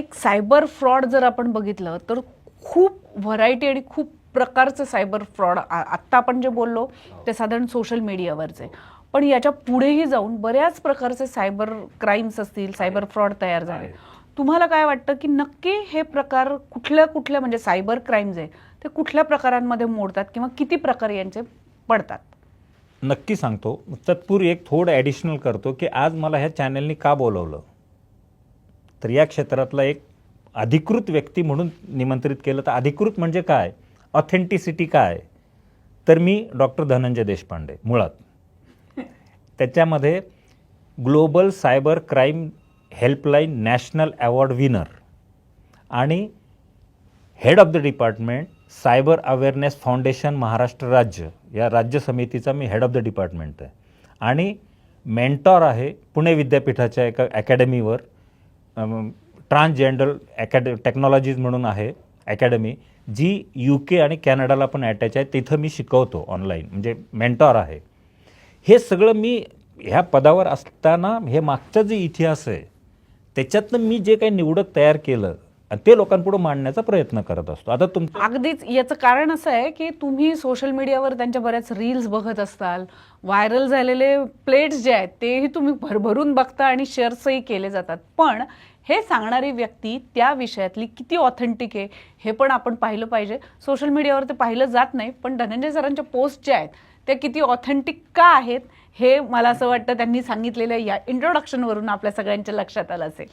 एक cyber fraud जर आपण बघितलं तर खूप व्हरायटी आणि खूप प्रकारचं सायबर फ्रॉड आत्ता आपण जे बोललो ते साधारण सोशल मीडियावरचे. पण याच्या पुढेही जाऊन बऱ्याच प्रकारचे सायबर क्राईम्स असतील सायबर फ्रॉड तयार झाले. तुम्हाला काय वाटतं की नक्की हे प्रकार कुठल्या कुठल्या म्हणजे सायबर क्राईम्स आहे ते कुठल्या प्रकारांमध्ये मोडतात किंवा किती प्रकार यांचे पडतात? नक्की सांगतो. तत्पूर्वी एक थोडं ॲडिशनल करतो की आज मला ह्या चॅनलनी का बोलवलं? तर या क्षेत्रातला एक अधिकृत व्यक्ती म्हणून निमंत्रित केलं तर अधिकृत म्हणजे काय? ऑथेंटिसिटी काय? तर मी डॉक्टर धनंजय देशपांडे मुळात. त्याच्यामध्ये global cyber crime helpline national award winner आणि head of the department cyber awareness foundation Maharashtra राज्य या राज्य समितीचा मी हेड ऑफ द डिपार्टमेंट आहे. आणि मेंटॉर आहे पुणे विद्यापीठाच्या एका अकॅडमीवर ट्रान्सजेंडर अकॅड टेक्नॉलॉजीज म्हणून आहे अकॅडमी जी यू के आणि कॅनडाला पण अटॅच आहे तिथं मी शिकवतो ऑनलाईन म्हणजे मेंटॉर आहे. हे सगळं मी ह्या पदावर असताना हे मागचा जे इतिहास आहे त्याच्यातनं मी जे काही निवडक तयार केलं आणि ते लोकांपुढे मांडण्याचा प्रयत्न करत असतो. आता तुम अगदीच याचं कारण असं आहे की तुम्ही सोशल मीडियावर त्यांच्या बऱ्याच रील्स बघत असताल व्हायरल झालेले प्लेट्स जे आहेत तेही तुम्ही भरभरून बघता आणि शेअर्सही केले जातात. पण हे सांगणारी व्यक्ती त्या विषयातली किती ऑथेंटिक आहे हे पण आपण पाहिलं पाहिजे. सोशल मीडियावर ते पाहिलं जात नाही पण धनंजय सरांच्या पोस्ट ज्या आहेत त्या किती ऑथेंटिक का आहेत हे मला असं वाटतं त्यांनी सांगितलेल्या या इंट्रोडक्शनवरून आपल्या सगळ्यांच्या लक्षात आलं असेल.